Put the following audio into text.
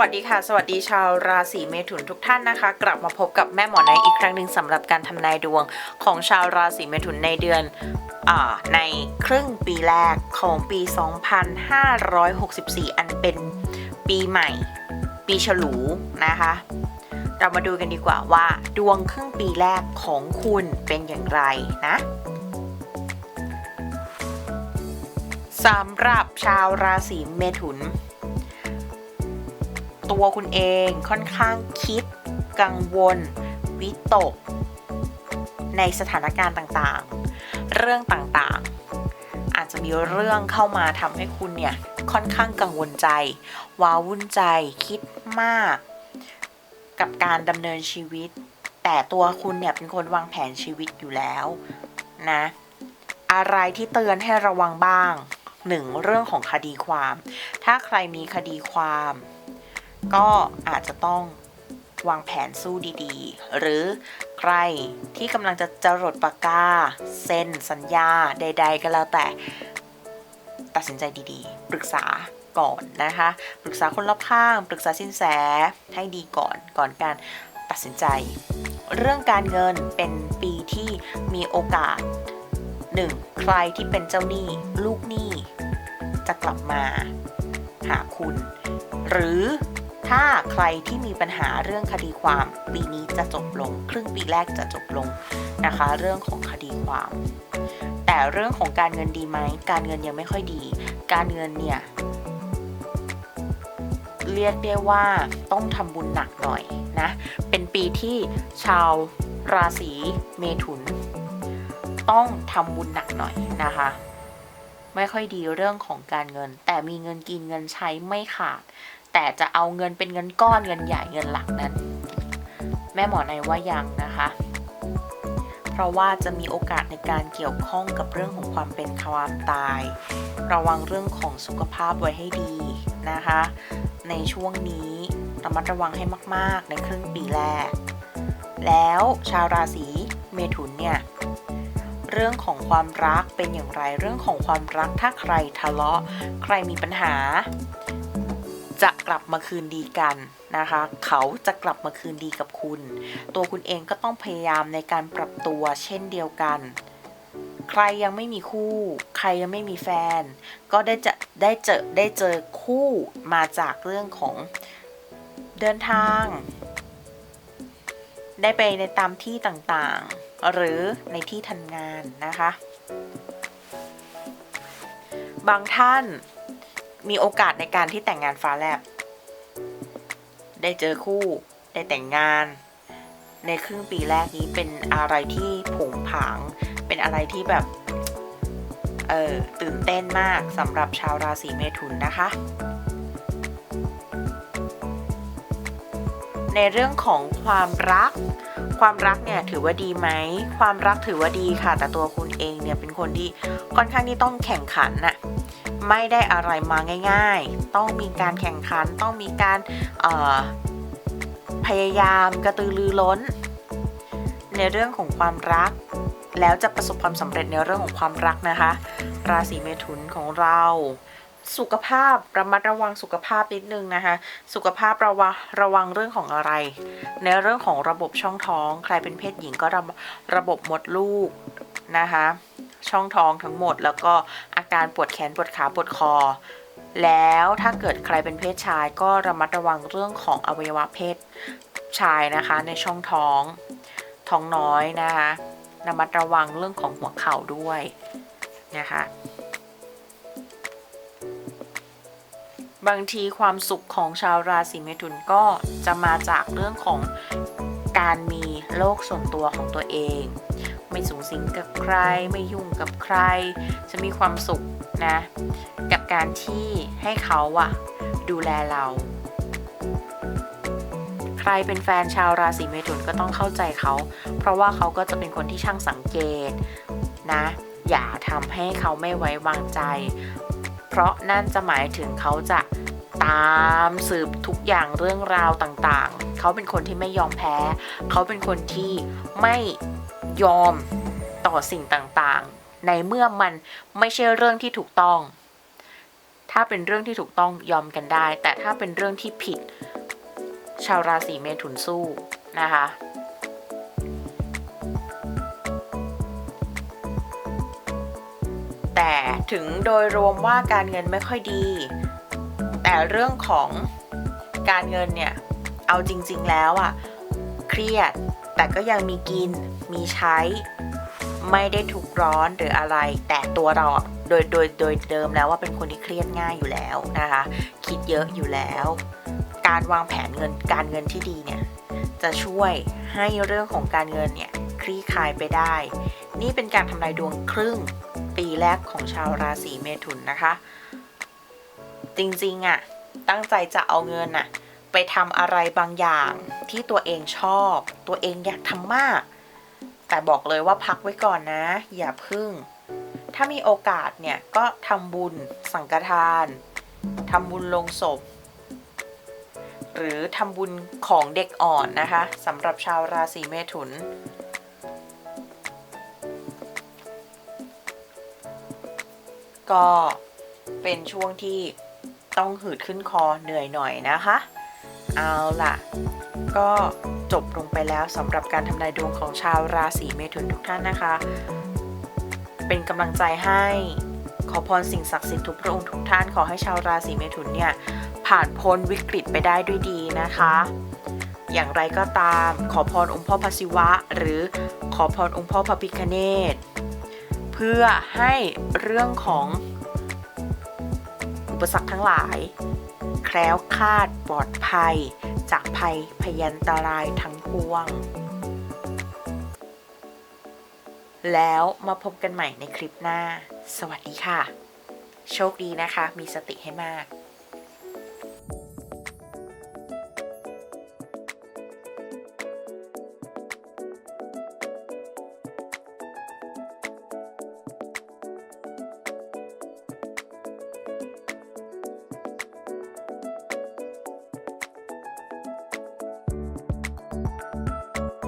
วัสดีค่ะ สวัสดีชาวราศีเมถุนทุกท่านนะคะ กลับมาพบกับแม่หมอในอีกครั้งหนึ่งสำหรับการทำนายดวงของชาวราศีเมถุนในเดือนอาในครึ่งปีแรกของปี 2564 อันเป็นปีใหม่ ปีฉลูนะคะ เรามาดูกันดีกว่าว่า ดวงครึ่งปีแรกของคุณเป็นอย่างไรนะสำหรับชาวราศีเมถุน ตัวคุณเองค่อนข้างคิด กังวล วิตก ในสถานการณ์ต่างๆ เรื่องต่างๆ อาจจะมีเรื่องเข้ามาทำให้คุณเนี่ยค่อนข้างกังวลใจ ว้าวุ่นใจ คิดมาก กับการดำเนินชีวิต แต่ตัวคุณเนี่ยเป็นคนวางแผนชีวิตอยู่แล้วนะอะไรที่เตือนให้ระวังบ้างหนึ่งเรื่องของคดีความ ถ้าใครมีคดีความ ก็อาจจะต้องวางแผนสู้ดีๆ หรือใครที่กำลังจะจรดปากกาเซ็นสัญญาใด ๆ ก็แล้วแต่ตัดสินใจดีๆ ปรึกษาก่อนนะคะ ปรึกษาคนรอบข้าง ปรึกษาสินแสให้ดีก่อนก่อนการตัดสินใจ เรื่องการเงินเป็นปีที่มีโอกาส 1. ใครที่เป็นเจ้าหนี้ลูกหนี้จะกลับมาหาคุณ หรือ ถ้าใครที่มีปัญหาเรื่องคดีความปีนี้จะจบลง ครึ่งปีแรกจะจบลงนะคะ เรื่องของคดีความ แต่เรื่องของการเงินดีไหมการเงินยังไม่ค่อยดี การเงินเนี่ยเรียกได้ว่าต้องทำบุญหนักหน่อยนะ เป็นปีที่ชาวราศีเมถุน ต้องทำบุญหนักหน่อยนะคะ ไม่ค่อยดีเรื่องของการเงิน แต่มีเงินกินเงินใช้ไม่ขาด แต่จะเอาเงินเป็นเงินก้อนเงินใหญ่เงินหลักนั้น แม่หมอในว่ายังนะคะ เพราะว่าจะมีโอกาสในการเกี่ยวข้องกับเรื่องของความเป็นความตาย ระวังเรื่องของสุขภาพไว้ให้ดีนะคะ ในช่วงนี้ระมัดระวังให้มาก ๆ ในครึ่งปีแรก แล้วชาวราศีเมถุนเนี่ยเรื่องของความรักเป็นอย่างไรเรื่องของความรักถ้าใครทะเลาะ ใครมีปัญหา จะกลับมาคืนดีกันนะคะ เขาจะกลับมาคืนดีกับคุณ ตัวคุณเองก็ต้องพยายามในการปรับตัวเช่นเดียวกัน ใครยังไม่มีคู่ ใครยังไม่มีแฟน ก็ได้จะได้เจอได้เจอคู่มาจากเรื่องของเดินทาง ได้ไปในตามที่ต่างๆ หรือในที่ทำงานนะคะ บางท่าน มีโอกาสในการที่แต่งงานฟ้าแลบ ได้เจอคู่ ได้แต่งงาน ในครึ่งปีแรกนี้เป็นอะไรที่ผงผาง เป็นอะไรที่แบบ เออตื่นเต้นมากสำหรับชาวราศีเมถุนนะคะในเรื่องของความรัก ความรักเนี่ยถือว่าดีไหม ความรักถือว่าดีค่ะ แต่ตัวคุณเองเนี่ยเป็นคนที่ค่อนข้างที่ต้องแข่งขันน่ะไม่ได้อะไรมาง่าย ๆ ต้องมีการแข่งขัน ต้องมีการพยายามกระตือรือร้น ในเรื่องของความรัก แล้วจะประสบความสำเร็จในเรื่องของความรักนะคะ ราศีเมถุนของเรา สุขภาพระมัดระวังสุขภาพนิดนึงนะคะ สุขภาพระวังระวังเรื่องของอะไร ในเรื่องของระบบช่องท้อง ใครเป็นเพศหญิงก็ระระบบมดลูกนะคะ ช่องท้องทั้งหมด แล้วก็อาการปวดแขนปวดขาปวดคอ แล้วถ้าเกิดใครเป็นเพศชายก็ระมัดระวังเรื่องของอวัยวะเพศชายนะคะในช่องท้อง ท้องน้อยนะคะระมัดระวังเรื่องของหัวเข่าด้วยนะคะ บางทีความสุขของชาวราศีเมถุนก็จะมาจากเรื่องของการมีโลกส่วนตัวของตัวเอง ไม่สูงสิงกับใคร ไม่ยุ่งกับใคร จะมีความสุขนะ กับการที่ให้เขาอะดูแลเรา ใครเป็นแฟนชาวราศีเมถุนก็ต้องเข้าใจเขา เพราะว่าเขาก็จะเป็นคนที่ช่างสังเกตนะ อย่าทำให้เขาไม่ไว้วางใจ เพราะนั่นจะหมายถึงเขาจะตามสืบทุกอย่างเรื่องราวต่างๆ เขาเป็นคนที่ไม่ยอมแพ้ เขาเป็นคนที่ไม่ยอมต่อสิ่งต่างๆ ในเมื่อมันไม่ใช่เรื่องที่ถูกต้อง ถ้าเป็นเรื่องที่ถูกต้องยอมกันได้ แต่ถ้าเป็นเรื่องที่ผิด ชาวราศีเมถุนสู้นะคะ แต่ถึงโดยรวมว่าการเงินไม่ค่อยดี แต่เรื่องของการเงินเนี่ย เอาจริง ๆ แล้วอะเครียด แต่ก็ยังมีกิน มีใช้ ไม่ได้ทุกร้อนหรืออะไร แต่ตัวเราอะโดยโดยโดยเดิมแล้วว่าเป็นคนที่เครียดง่ายอยู่แล้วนะคะ คิดเยอะอยู่แล้ว การวางแผนเงินการเงินที่ดีเนี่ย จะช่วยให้เรื่องของการเงินเนี่ย คลี่คลายไปได้ นี่เป็นการทำนายดวงครึ่ง ปีแรกของชาวราศีเมถุนนะคะ จริงๆอะ่ะ ตั้งใจจะเอาเงินน่ะ ไปทำอะไรบางอย่างที่ตัวเองชอบ ตัวเองอยากทำมาก แต่บอกเลยว่าพักไว้ก่อนนะ อย่าพึ่ง ถ้ามีโอกาสเนี่ย ก็ทำบุญ สังฆทานทำบุญลงศพ หรือทำบุญของเด็กอ่อนนะคะสำหรับชาวราศีเมถุน ก็เป็นช่วงที่ต้องหืดขึ้นคอเหนื่อยหน่อยนะคะ เอาล่ะ ก็จบลงไปแล้วสำหรับการทำนายดวงของชาวราศีเมถุนทุกท่านนะคะ เป็นกำลังใจให้ขอพรสิ่งศักดิ์สิทธิ์ทุกพระองค์ทุกท่านขอให้ชาวราศีเมถุนเนี่ยผ่านพ้นวิกฤตไปได้ด้วยดีนะคะ อย่างไรก็ตามขอพรองค์พ่อพระศิวะ หรือขอพรองค์พ่อพระพิคเนต พื่อให้เรื่องของอุปสรรคทั้งหลาย แคล้วคลาดปลอดภัย จากภัยพยันตรายทั้งปวง แล้วมาพบกันใหม่ในคลิปหน้า สวัสดีค่ะ โชคดีนะคะ มีสติให้มาก